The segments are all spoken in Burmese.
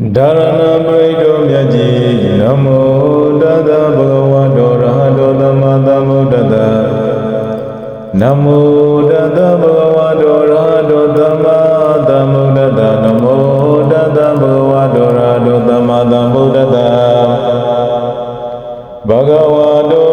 ဒါရဏပရိတောမြတ်ကြီးနမောတသဗုဒ္ဓဝါတောရဟတောသမ္မာသမ္ဗုဒ္ဓတ္တနမောတသဗုဒ္ဓဝါတောရဟတောသမ္မာသမ္ဗုဒ္ဓတ္တနမောတသဗုဒ္ဓဝါတောရဟတောသမ္မာသမ္ဗုဒ္ဓတ္တဘဂဝါတော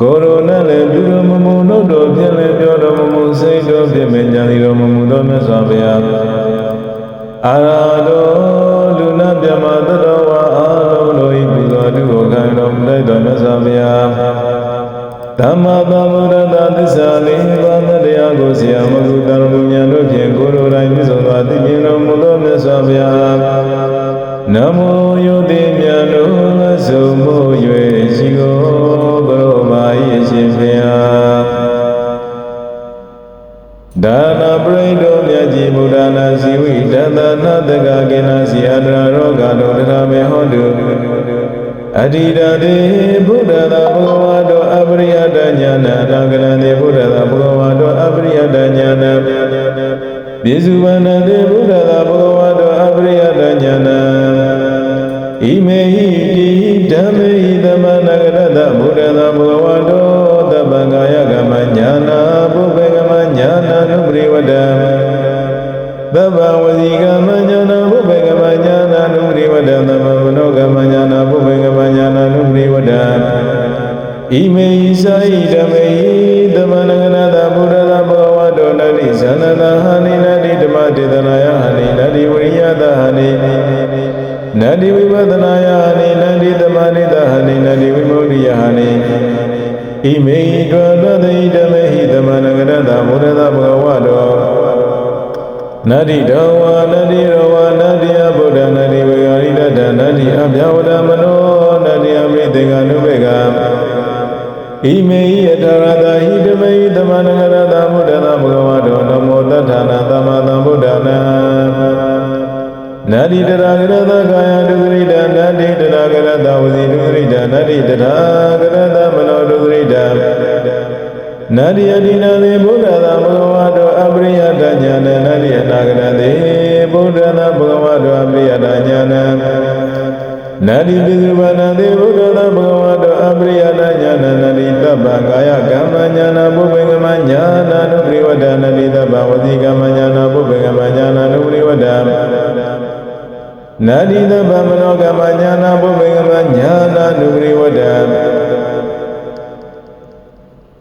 ကိုရိုနာလည်းပြုတော်မမူတို့တော်ဖြင့်လည်းပြောတော်မမူစိတ်တော်ဖြင့်မညာလီတော်မမူသောမြတ်စွာဘုရားအာရတောလူနာမြမတတော်ဝါအာလုံးတို့၏ပူဇော်တုကိုခံတော်မူလိုက်တော်မြတ်စွာဘုရားသမ္မာသမ္ဗုဒ္ဓတ္တသစ္စာလေးပါးသောတရားကိုဆရာမဂုတရမဉာဏ်တို့ဖြင့်ကိုယ်တော်တိုင်ပြည့်စုံသောသိမြင်တော်မူသောမြတ်စွာဘုရားနမောယုတိမြတ်တို့အစုံမို့၍ရှိကိုဘု ဒါနာပရိတောမြတ်ကြီးဘုရားနာစီဝိတသနာတကကေနစီအတရာရောဂါတို့တရမေဟောတုအတ္တိတတေဘုဒ္ဓသာဘဂဝါတောအပရိယတညာနာအနာဂရဏေဘုဒ္ဓသာဘဂဝါတောအပရိယတညာနာပြေစုဝန္တတေဘုဒ္ဓသာဘဂဝါတောအပရိယတညာနာဣမေဟိ ဝတ္တသဗ္ဗဝစီကမ္မညာနာဘုဗ္ဗေကမ္မညာနာနုပရိဝတ္တသဗ္ဗမနောကမ္မညာနာဘုဗ္ဗေကမ္မညာနာနုပရိဝတ္တဣမေဟိသာဣဓမ္မေဟိသမနဂရတဘုဒ္ဓသာဘဂဝါတောနတိဇန္နတဟာနိနတိဓမ္မတေသနာယဟာနိနတိဝရိယတဟာနိနတိဝိပဒနာယဟာနိနတိသမာဓိတဟာနိနတိဝိမု ക്തി ယဟာနိ ဣမေဟိတွာတသိဓမ္မေဟိသမနဂရတဘုဒ္ဓသာဘဂဝါတောနတိတောဝါနတိရောဝါနတိယဗုဒ္ဓနတိဝေဂာရိတတနတိအဗျဝဒမနောနတိအမိတေကနုဘေကဣမေဟိအတရတဟိဓမေဟိသမနဂရတဘုဒ္ဓသာဘဂဝါတောနမောတထာနာသမ္မာသမ္ဗုဒ္ဓနာနတ္တိတရာဂရတကာယဒုဂရိတနတ္တိတရာဂရတဝစီဒုဂရိတနတ္တိတရာဂရတမနော ဒုဂရိတနတ္တိအတိနာလေဘုဒ္ဓသာဘဂဝါတောအပရိယတညာနနတ္တိအနာဂရတေဘုဒ္ဓသာဘဂဝါတောအပရိယတညာနနတ္တိပိစုဘာနာတိဘုဒ္ဓသာဘဂဝါတောအပရိယတညာနနတ္တိတပ္ပံကာယကမ္မညာနာဘုဗ္ဗေကမ္မညာနာနုပရိဝတ္တနတ္တိတပ္ပံဝစီကမ္မညာနာဘုဗ္ဗေကမ္မညာနာနုပရိဝတ္တနာတိတဗ္ဗမနောကမ္မညာနာဘုဗ္ဗေကမ္မညာနာနုပရိဝတ္တ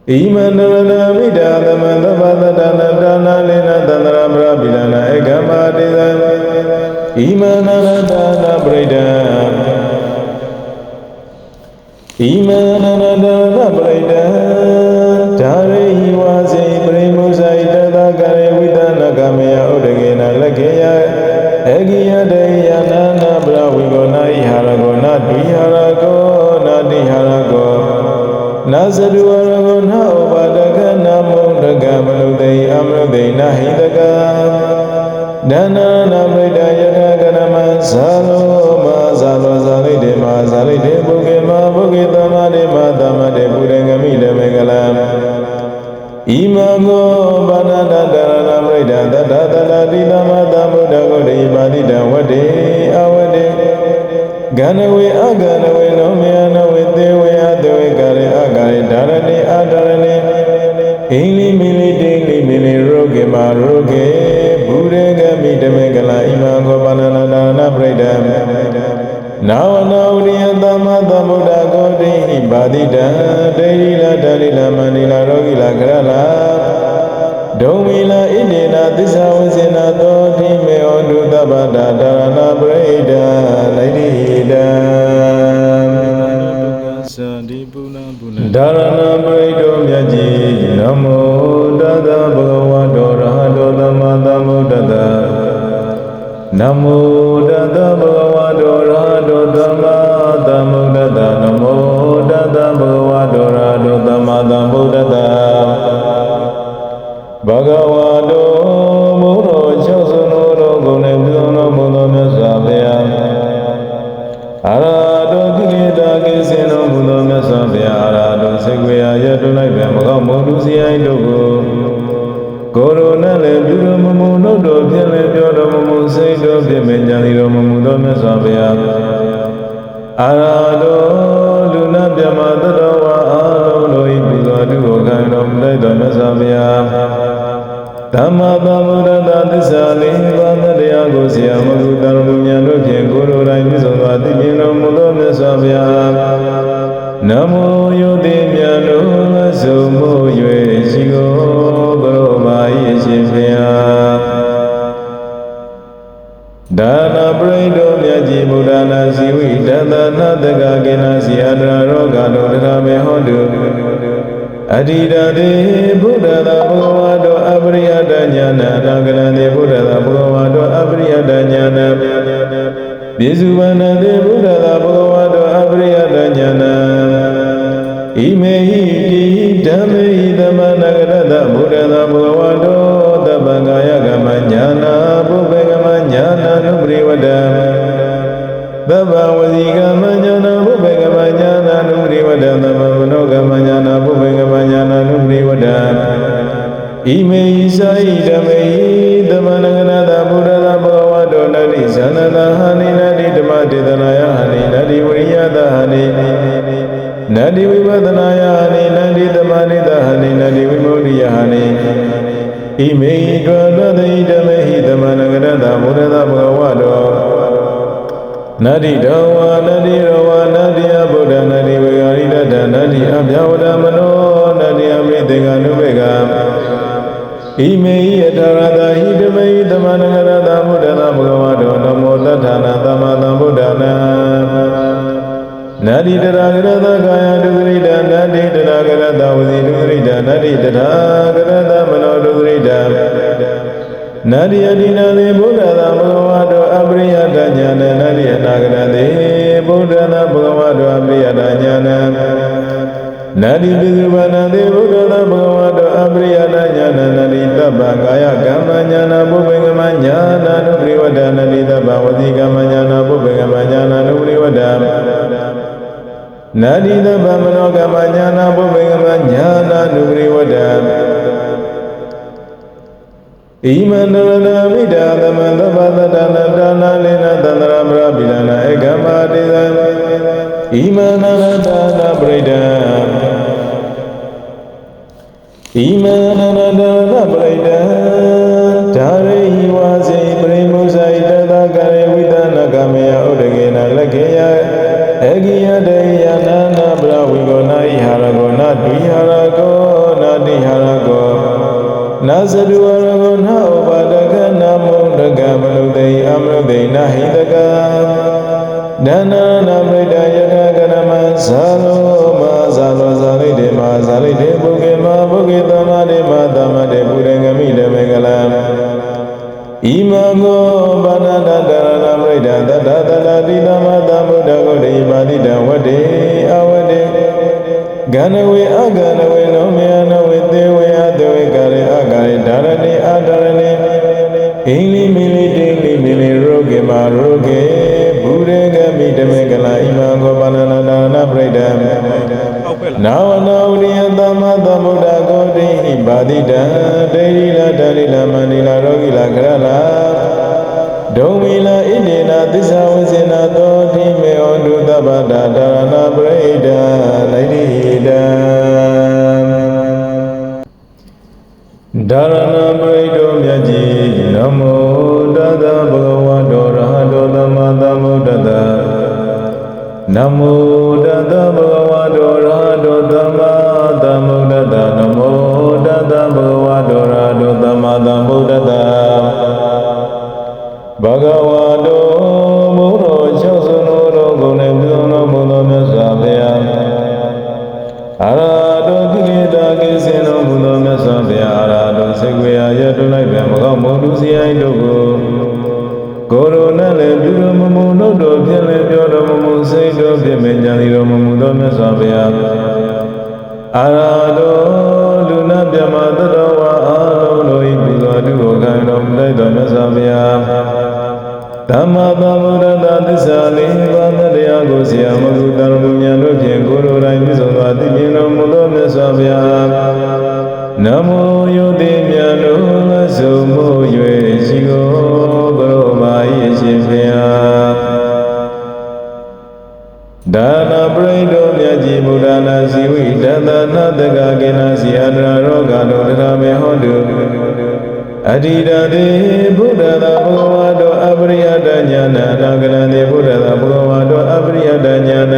ဣမန္တရဏမိတာသမန္တပတတနာဒါနာလေနသန္တရာပရပိဒနာဧကမတိသံဣမန္တရတနာပရိဒံဣမန္တရတနာပရိဒံဓာရိဝါစေပရိမုဇိတတကရေဝိတနာကမေယဥဒကေနလက္ခေယအဂိယတေယနာနာပရဝိကောနာဣဟာရကောနာဒွိဟာရကောနာတိဟာရကော နာဇဒုဝရကောနာဥပါဒကနာမုဒ္ဒကမနုတေအမနုတေနာဟိတကဒနာနာပရိဒယတကရမဇာလောမဇာလောဇာလိတေမဇာလိတေဘုကေမဘုကေတမတေမတမတေပုရေငမိတေမေကလံဣမကောဘာနာတတရဏပရိဒသတ္တတတတိသမတမုဒ္ဒဂုတိပါတိတဝတ္တေအဝတ္တေ ဂန္ဓဝေအဂန္ဓဝေနောမေယနဝေသေဝေအသေဝေကာရေအကာရေဓာရဏိအဓာရဏိအိလိမိလိတိလိမိလိရောဂေမရောဂေဘူရေဂမိတမေကလဣမကောပါဏနာဒါနပရိဒံနာဝနာဝရိယသမသမုဒ္ဒဂောတိဟိပါတိတံတေရိလာတရိလာမန္တိလာရောဂိလာခရလာဒုံမီလာဣတိနာသစ္စာဝဇ္ဇနာသောတိ မေဟောတုသဗ္ဗတာဒါရဏပရိဒံလိတိတံသတိပုဏ္ဏပုဏ္ဏဒါရဏပရိတောမြတ်ကြီးနမောတသဗုဒ္ဓဝါတောရဟတောသမ္မာသမ္ဗုဒ္ဓတ္တနမောတသဗုဒ္ဓဝါတောရဟတောသမ္မာသမ္ဗုဒ္ဓတ္တနမောတသဗုဒ္ဓဝါတောရဟတောသမ္မာသမ္ဗုဒ္ဓတ္တဘဂဝါတော အာရတောကိလေသာကိစင်တော်မူသောမြတ်စွာဘုရားအာရတောစေကွေရာရတုလိုက်ပဲမကောင်းမို့လူစီအိုင်းတို့ကိုကိုယ်တော်နဲ့လည်းပြုတော်မမူနှုတ်တော်ဖြင့်လည်းပြောတော်မမူစိတ်တော်ဖြင့်မကြံတော်မမူသောမြတ်စွာဘုရားအာရတောလူနာမြမတတော်ဝါအာလုံးတို့ဤပြုတော်သူကိုခံတော်မူလိုက်တော်မြတ်စွာဘုရားဓမ္မသမ္ဗုဒ္ဓတာသစ္စာလေးပါး တရားကိုဆရာမဂုတရမဉာဏ်တို့ဖြင့်ကိုယ်တော်တိုင်ပြဆုံးစွာသိမြင်တော်မူသောမြတ်စွာဘုရားနမောယုတိမြတ်တို့မဆုံးမို့၍ရှိကိုကရောမာ၏အရှင်ဘုရားဒါနာပရိဒောမြတ်ကြီးဗုဒ္ဓနာစီဝိတသနာတကကေနစီအတရာရောဂလောတရမေဟောတုအတ္တိတတေဘုဒ္ဓသာဘဂဝါတော အပရိယတညာနာနာကလံတေဘုဒ္ဓသာဘဂဝါတောအပရိယတညာနာပိစုဝန္နတေဘုဒ္ဓသာဘဂဝါတောအပရိယတညာနာဣမေဟိတိဓမ္မေဟိသမနဂရတဘုဒ္ဓသာဘဂဝါတောတပ္ပံကာယကမညာနာပုပ္ပေကမညာနာနုပရိဝတ္တံသဗ္ဗဝစီကမညာနာဘုဗေကမညာနာနုပရိဝတ္တသမ္မမနောကမညာနာဘုဗေကမညာနာနုပရိဝတ္တ ဣမေဟိသာဣဓမေဟိသမဏဂနာတဗုဒ္ဓသာဘဂဝတောနတိဇန္နတဟာနိနတိဓမ္မတေသနာယဟာနိနတိဝရိယတဟာနိနတိဝိပဒနာယဟာနိနတိသမာနိတဟာနိနတိဝိမု ക്തി ယဟာနိဣမေဟိတွတသိဓမေဟိသမဏဂရတဗုဒ္ဓသာဘဂဝတောနတ္တိတောဝါနတ္တိရောဝါနတ္တိယဗုဒ္ဓနတ္တိဝေဂာရိတတနတ္တိအဗျာဝဒမနောနတ္တိအမိတေကနုဘေက ဣမေဟိအထာရတာဟိတမေဟိသမဏဂရတဗုဒ္ဓသာဘဂဝတောနမောတထာနာသမ္မာသမ္ဗုဒ္ဓနာနာတိတရာဂရတကာယဒုက္ခိတနာတိတရာဂရတဝစီဒုက္ခိတနာတိတရာဂရတမနောဒုက္ခိတနာတိယတိနာလေဘုဒ္ဓသာဘဂဝါတောအပရိယတညာနနာတိအနာဂရတေဘုဒ္ဓသာဘဂဝါတောအပရိယတညာန နာတိပိစုဘာနတေဘုဒ္ဓသာဘဂဝါတောအပရိယတညာနနာတိတပ္ပကာယကမ္မညာနာဘုဗ္ဗေကမညာနာနုပရိဝတ္တနာတိတပ္ပဝတိကမ္မညာနာဘုဗ္ဗေကမညာနာနုပရိဝတ္တနာတိတပ္ပမနောကမ္မညာနာဘုဗ္ဗေကမညာနာနုပရိဝတ္တဣမန္တရဏမိတာသမန္တပတတနာဒါနာလေနသန္တရမရပိလနာဧကမတိသံ ဣမန္တရ ဂန္ဓဝေအဂန္ဓဝေနောမေယနဝေသေဝေအသေဝေကာရေအကာရေဒါရဏိအဒါရဏိဣန္လိမိလိတိလိမိလိရောဂေမရောဂေဘူရေဂမိတမေကလာဣမံကိုဘာနာနာနာပရိဒံနာဝနာဝရိယသမသမုဒ္ဒဂုတိပါတိတံတေရိလာတရိလာမန္တိလာရောဂိလာခရလာ ဒုံမီလာဣတိနာသစ္စာဝိစေနာသောတိမေဟောတုသဗ္ဗတာဒါရဏပရိဒံလိုက်တိတံဒါရဏပရိဒောမြတ်ကြီးနမောတတဗုဒ္ဓဝါတောရဟတောသမ္မာသမ္ဗုဒ္ဓတ္တနမောတတဗု မြတ်စွာဘုရားဓမ္မသမ္ဗုဒ္ဓသစ္စာလေးပါးတရားကိုဆရာမကုတာရမဉာဏ်တို့ဖြင့်ကိုယ်တော်တိုင်ပြည့်စုံစွာသိမြင်တော်မူသောမြတ်စွာဘုရားနမောယုတိမြတ်တို့အစုံမို့၍ရှိကိုကရောပါ၏ရှင်ဘုရားဒါနပရိဒုမြတ်ကြီးဘုရားနာစီဝိတသနာတကကေနစီအတရာရောဂါတို့တရမေဟောတု အတ္တိတတိဘုဒ္ဓသာဘဂဝါတောအပရိယတဉာဏအနာဂရံတိဘုဒ္ဓသာဘဂဝါတောအပရိယတဉာဏ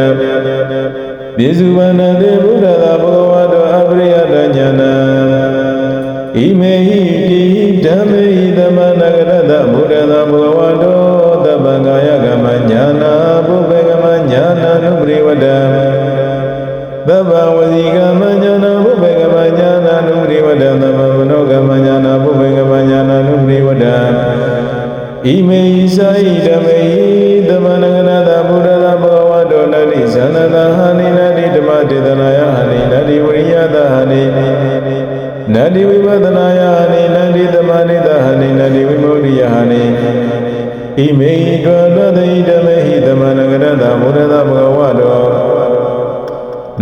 ပိစုဝန္တတိဘုဒ္ဓသာဘဂဝါတောအပရိယတဉာဏဣမေဟိတိဓမ္မေဟိသမနဂရတဘုဒ္ဓသာဘဂဝါတောသဗ္ဗံကာယကမ္မဉာဏဘုဗ္ဗေကမ္မဉာဏနုပရိဝတ္တ သဗ္ဗဝစီကမ္မဉာဏဘုဗ္ဗေကမ္မဉာဏနုပရိဝတ္တသဗ္ဗမနောကမ္မဉာဏဘုဗ္ဗေကမ္မဉာဏနုပရိဝတ္တဣမေဟိသာဣဓမ္မေဟိသမနဂရတဘုဒ္ဓသာဘဂဝါတောနတိဇန္နတဟာနိနတိဓမ္မတေသနာယဟာနိနတိဝိရိယတဟာနိနတိဝိပဒနာယဟာနိနတိသမဏိတဟာနိနတိဝိမု ക്തി ယဟာနိဣမေဟိတောတသိဓမ္မေဟိသမနဂရတဘုဒ္ဓသာဘဂဝါတော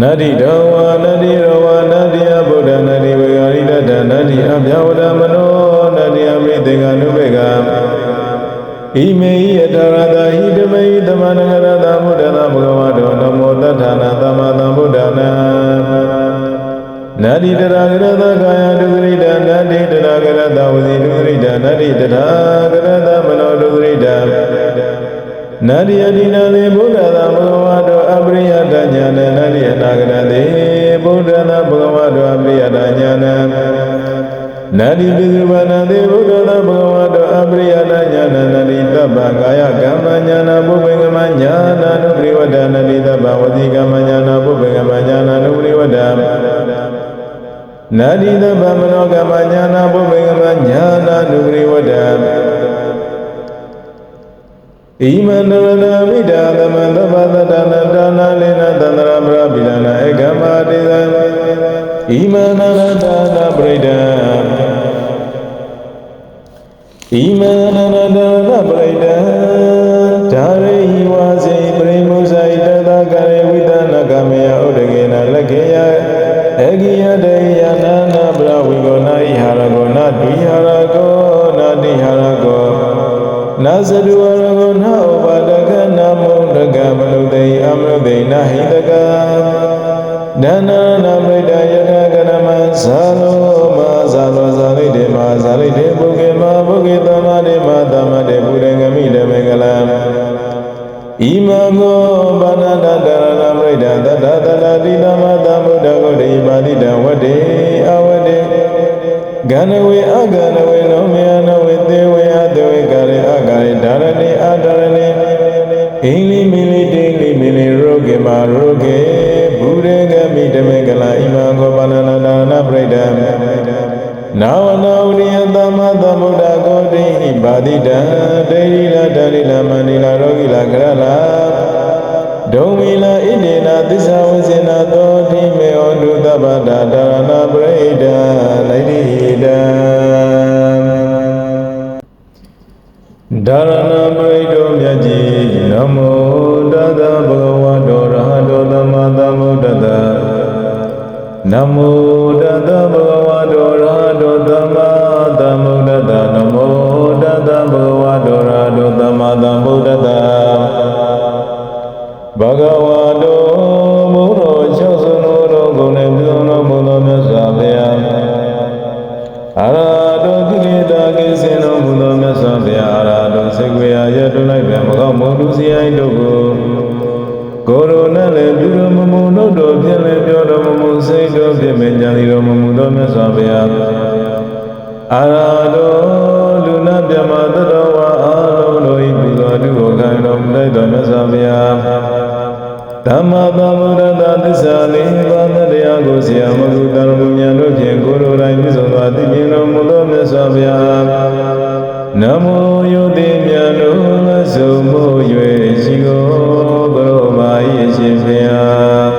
နတ္တိတောဝါနတ္တိရောဝါနတ္တိယဗုဒ္ဓနတ္တိဝေဂာရိတတနတ္တိအဗျဝဒမနောနတ္တိအမိတေကနုဘေကဣမေဟိအတရတဟိဓမ္မေဟိသမနဂရတဘုဒ္ဓသာဘဂဝါတောနမောတထာနာသမ္မာသမ္ဗုဒ္ဓနာနတ္တိတရာဂရတကာယဒုက္ခိတနတ္တိတရာဂရတဝစီဒုက္ခိတနတ္တိတရာဂရတမနောဒုက္ခိတ နတ္တိအတိနာလေဘုဒ္ဓသာဘဂဝါတောအပရိယတညာနနတ္တိအနာဂရတေဘုဒ္ဓသာဘဂဝါတောအပရိယတညာနနတ္တိပိစုဘာနတေဘုဒ္ဓသာဘဂဝါတောအပရိယတညာနနတ္တိတပ္ပကာယကမ္မညာနာဘုဗ္ဗေကမ္မညာနာနုပရိဝတ္တနတ္တိတပ္ပဝစီကမ္မညာနာဘုဗ္ဗေကမ္မညာနာနုပရိဝတ္တနာတိတဗ္ဗမနောကမ္မညာနာဘုဗ္ဗေကမ္မညာနာနုပရိဝတ္တ ဣမန္တရဏမိတာသမန္တပတတနာဒါနာလေနသန္တရပရပိလနာဧကမတိသံဣမန္တရတာနာပရိဒံဣမန္တရတာနာပရိဒံဓာရိဟိဝါစေပရိမုဇိတတကရေဝိသနာကမေယဥဒကေနလက္ခေယအဂိယတေယနာနာပရဝိကောနာဣဟာရကောနာဒွိဟာရကောနာတိဟာရကော နာဇဒုဝရကောနာဥပါဒကနာမုဒ္ဒကမနုတေအမနုတေနာဟိတကဒါနာနာပရိဒယတကရမဇာလောမဇာလောဇာလိတေမဇာလိတေဘုကေမဘုကေတမတေမတမတေပုရေဂမိတေမေကလံဣမမောဘာနာတတရဏပရိဒသတ္တတတတိသမတမုဒ္ဒဂုတေပါတိတဝတေအဝတေဂန္နဝေအဂန္နဝေနောမေ ရေအကာရေဓာရဏိအဓာရဏိဣန္လိမိလိတိလိမိလိရောဂေမရောဂေဘူရေဂမိတမေကလဣမံခောပါဏနာဒါနပရိဒံနာဝနာဝရိယသမသမုဒ္ဒဂောတိဟိပါတိတံတေရိလာတရိလာမန္တိလာရောဂိလာကရလာဒုံမီလာဣတိနာသစ္စာဝစေနာသောတိမေဩတုသဗ္ဗတာဒါရဏပရိဒံ ကိုယ်တော်နဲ့လည်းပြုတော်မမူနှုတ်တော်ဖြင့်လည်းပြောတော်မမူစိတ်တော်ဖြင့်ပင်ကြံတော်မမူသောမြတ်စွာဘုရားအရာတောလူနာမြမသတ္တဝါအာလုံးတို့ဤပြုတော်သူကိုခံတော်မူလိုက်သောမြတ်စွာဘုရားဓမ္မသမ္ဗုဒ္ဓတသစ္စာလေးပါးတရားကိုဆရာမဂုတရမဉာဏ်တို့ဖြင့်ကိုယ်တော်တိုင်ပြည့်စုံစွာသိမြင်တော်မူသောမြတ်စွာဘုရားနမောယုတိမြတ်တို့အစုံမို့၍ရှိကိုကရောမာ၏အ ရှင်ဘုရား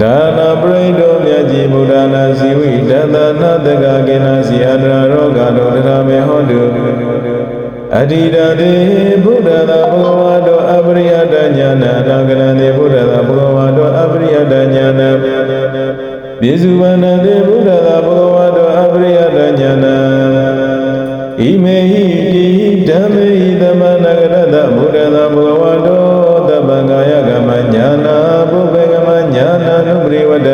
ဒါနာပရိတော်မြတ်ကြီးဗုဒ္ဓနာဇီဝိတသနာတကကေနာစီအတရာရောဂါတော်တရာမေဟောတုအတိတတိဗုဒ္ဓသာဘုဂဝါတောအပရိယတဉာဏအကရဏေဗုဒ္ဓသာဘုဂဝါတောအပရိယတဉာဏပိစုဝန္တေဗုဒ္ဓသာဘုဂဝါတောအပရိယတဉာဏဣမေဟိ တ္တ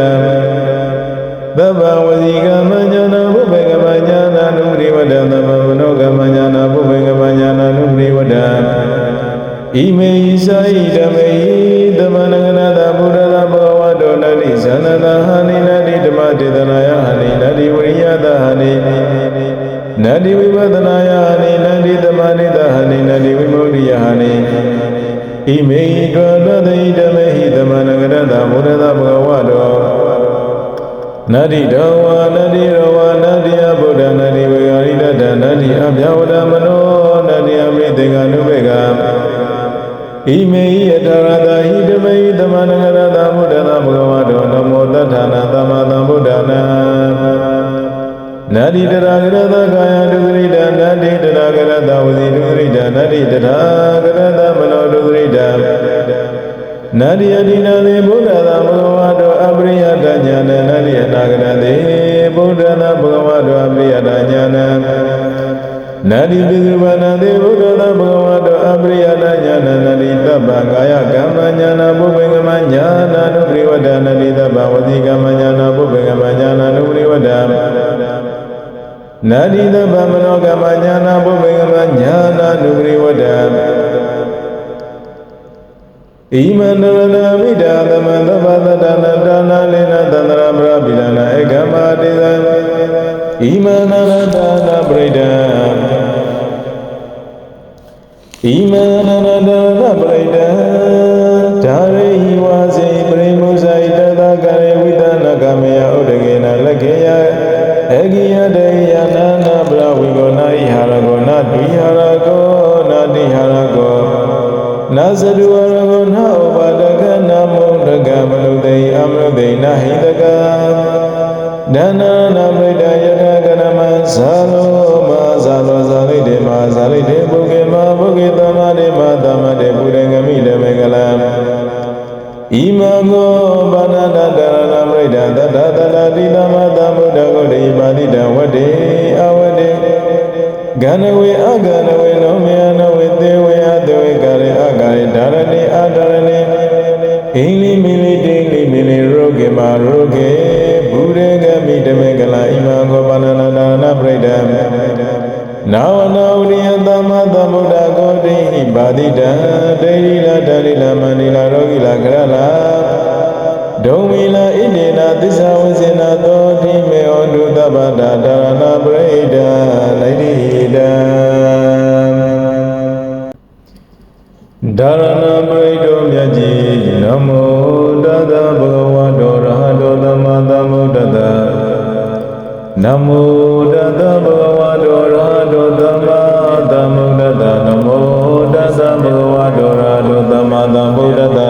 သဗ္ဗဝစီကမ္မညာနာပုပ္ပေကမ္မညာနာနုပရိဝတ္တသဗ္ဗမနောကမ္မညာနာပုပ္ပေကမ္မညာနာနုပရိဝတ္တဣမေဟိသာဟိဓမ္မေဟိသမနဂရတဗုဒ္ဓသာဘဂဝါတောနတိဇန္နတဟာနိနတိဓမ္မတေသနာယဟာနိနတိဝိရိယတဟာနိနတိဝိပဒနာယဟာနိနတိသမာနိတဟာနိနတိဝိမု ക്തി ယဟာနိ ဣမေဟိတောတသိဓမ္မေဟိသမနဂရတဗုဒ္ဓသာဘဂဝါတောနတိတောဝနတိရောဝနတိယဗုဒ္ဓနတိဝေဂရိတတနတိအဗျဝဒမနောနတိအမိတေကနုဘေကဣမေဟိအထာရတဟိဓမ္မေဟိသမနဂရတဗုဒ္ဓသာဘဂဝါတောနမောတထာနာသမ္မာသမ္ဗုဒ္ဓနာ နာတိတရာဂရတကာယဒုက္ခိတနာတိတရာဂရတဝစီဒုက္ခိတနာတိတရာဂရတမနောဒုက္ခိတနာတိယတိနာလေဘုဒ္ဓသာဘဂဝါတောအပရိယတညာနနာတိအနာဂရတေဘုဒ္ဓသာဘဂဝါတောအပရိယတညာနနာတိပိစုဘာနာတိဘုဒ္ဓသာဘဂဝါတောအပရိယတညာနနာတိတပ္ပံကာယကမ္မညာနာဘုဗ္ဗေကမညာနာနုပရိဝတ္တနာတိတပ္ပံဝစီကမ္မညာနာဘုဗ္ဗေကမညာနာနုပရိဝတ္တ နာတိတပ္ပံမနောကမ္မညာနာဘုဗ္ဗေကမညာနာနုပရိဝတ္တဣမန္တရဏမိဒာသမန္တပတတနာဒါနာလေနသန္တရပရပိလနာဧကမတိသံဣမန္တရဒါနာပရိဒံဣမန္တရဒါနာပရိဒံဓာရိဝါစေပရိမုဇိတတကရေဝိသနာကမေယဥဒကေနလကေယ အဂိယတေယနာနာပရဝိကောနာဣဟာရကောနာဒွိဟာရကောနာတိဟာရကောနာဇဒုဝရကောနာဥပါဒကနာမုဒကမနုတေအမနုတေနာဟိတကဒါနာနာမိတယတကနမဇာလောမဇာလောဇာလိတေမဇာလိတေဘုကေမဘုကေတမတေမတမတေပုရငမိတေမေကလံ ဣမကောဘာနာတတရဏမိတသတ္တတတတိသမတမုဒ္ဒဂုတေပါတိတဝတေအဝတေဂန္ဓဝေအဂန္ဓဝေနောမေယနဝေသေဝေအသေဝေကာရေအကာရေဒါရဏိအဒါရဏိဣန္လိမိလိတိန္လိမိလိရောဂေမရောဂေဘူရေဂမိတမေကလာဣမံကောပါဏနာနာနာပရိဒံနာဝနာဝရိယသမသမုဒ္ဒဂောတိဟိ ပါတိတံတေရိလာတရိလာမဏိလာရောဂိလာကရလာဒုံမီလာဣတိနာသစ္စာဝိစေနာသောတိမေဟောတုသဗ္ဗတာဒါရဏပရိဒံလိုက်တိတံဒါရဏပရိဒောမြတ်ကြီးနမောတတဗုဒ္ဓဝါတောရဟတောသမ္မာသမ္ဗုဒ္ဓတ္တနမောတတဗုဒ္ဓဝါတောရဟတောသမ္မာသမ္ဗုဒ္ဓတ္တနမောတ သမ္မာသမ္ဗုဒ္ဓတ္တ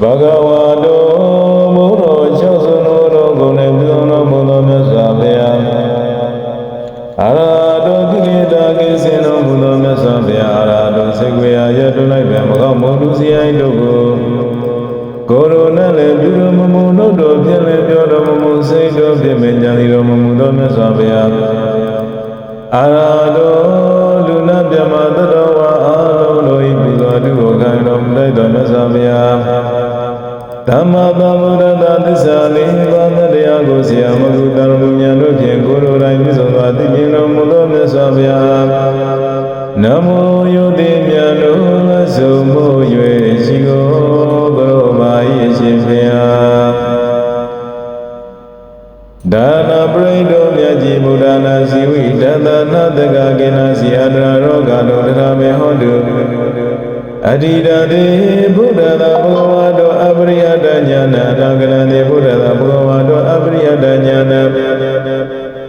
ဘဂဝါတောဘုရော၆စုံသောဂုဏ်နဲ့ပြုံးတော်မူသောမြတ်စွာဘုရားအရာတောကိလေသာကိစင်တော်မူသောမြတ်စွာဘုရားအရာတောစေကွေရာရတုလိုက်ပဲမကောင်းမုန်သူစီအိုင်းတို့ကိုကိုရိုနဲ့လည်းပြုတော်မမူနှုတ်တော်ဖြင့်လည်းပြောတော်မမူစိတ်တော်ဖြင့်မဉာဏ်တော်မမူသောမြတ်စွာဘုရားအရာ လိုက်တော်မြတ်စွာဘုရားသမ္မာသမ္ဗုဒ္ဓတ္တသစ္စာလေးပါးတရားကိုဆရာမကုတရမဉာဏ်တို့ဖြင့်ကိုယ်တော်တိုင်ပြည့်စုံသောသိမြင်တော်မူသောမြတ်စွာဘုရားနမောယုတိမြတ်တို့အစုံမို့၍ရှိကိုဘရောမာ၏အရှင်ဘုရားဒါနာပရိဒောမြတ်ကြီးဘုရားနာစီဝိတသနာတကကေနာစီအတရာရောဂါတို့တရမေဟောတု အတိတတေဘုဒ္ဓသာဘဂဝါတောအပရိယတညာနာတကရဏေဘုဒ္ဓသာဘဂဝါတောအပရိယတညာနာ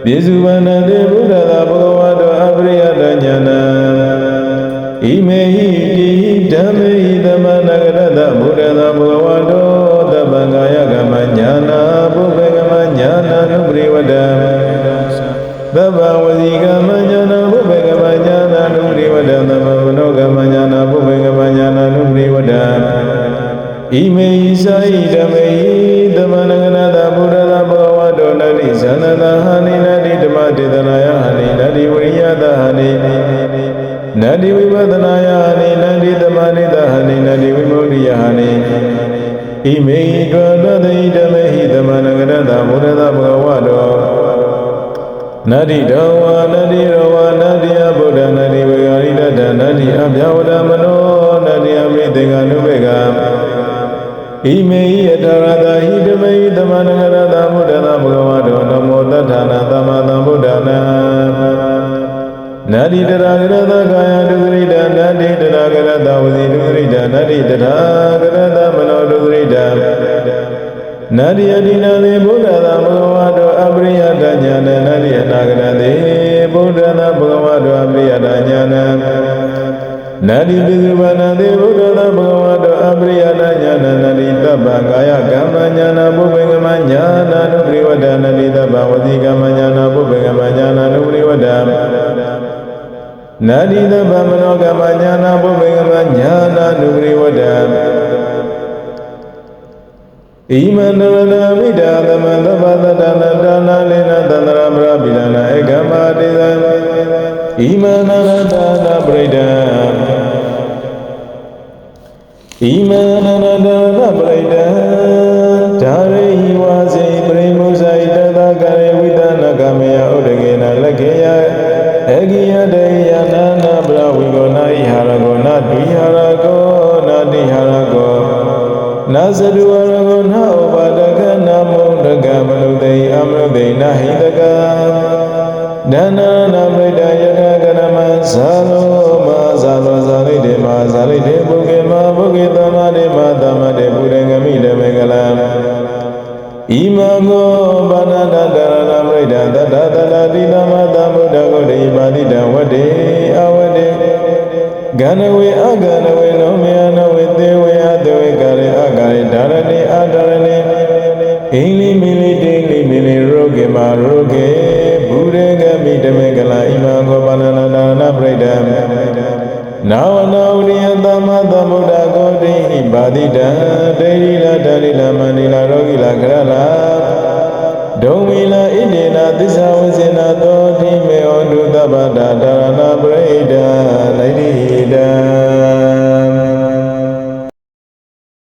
ပြေစုဝန္တတေဘုဒ္ဓသာဘဂဝါတောအပရိယတညာနာဣမေဟိတိဓမ္မေဟိသမနဂရတဘုဒ္ဓသာဘဂဝါတောတပ္ပံကာယကမ္မညာနာဘုဗ္ဗေကမ္မညာနာနုပရိဝတ္တသဗ္ဗဝစီကမ္မညာနာ ဣမေဟိတောတသိဓမ္မေဟိသမနဂရတဘုရတဘဂဝတောနတ္တိတောဝါနတ္တိရောဝါနတ္တိယဗုဒ္ဓနတ္တိဝေဂာရိတတနတ္တိအဗျဝဒမနောနတ္တိအမိတေကနုဘေကဣမေဟိအတရတဟိဓမ္မေဟိသမနဂရတဘုဒ္ဓတဘဂဝတောနမောတတ္ထာနာသမ္မာသမ္ဗုဒ္ဓနာနာတိတရာဂရတကာယဒုသရိတနာတိတရာဂရတဝစီဒုသရိတနာတိတရာဂရတမနော ဒုသရိတနာတိအတိနာသေဘုဒ္ဓသာဘဂဝါတောအပရိယတညာနနာတိအနာဂရသေဘုဒ္ဓသာဘဂဝါတောအပရိယတညာနနာတိပိစုဘာနာသေဘုဒ္ဓသာဘဂဝါတောအပရိယတညာနနာတိတပ္ပကာယကမ္မညာနာဘုဗ္ဗေကမညာနာနုပရိဝဒ္ဒနာတိတပ္ပဝတိကမ္မညာနာဘုဗ္ဗေကမညာနာနုပရိဝဒ္ဒနာတိတဗ္ဗမနောကမညာနာဘုဗ္ဗေကမညာနာနုပရိဝဒ္ဒ ဣမန္တရဏမိတာသမန္တပတတနာ မမောဘာနာတတရဏမိတတတတတတိသမသမုဒ္ဒဂုတိပါတိတဝတေအဝတေဂန္နဝေအဂန္နဝေနောမေယနဝေသေဝေအသေဝေကာရေအကာရေဒါရဏိအဒါရဏိဣန္လိမိလိတိလိမိလိရောဂေမရောဂေဘူရေဂမိတမေကလာဣမံကောပါဏနာဒါနပရိဒံ နာဝနာဝရိယသမသမုဒ္ဒဂောတိဟိပါတိတံတေရိလာတရိလာမန္တိလာရောဂိလာခရလာဒုံမီလာဣတိနာသစ္စာဝဇ္ဇနာသောတိမေဟောတုသဗ္ဗတာဒါရဏပရိဒံလိုက်တိတံ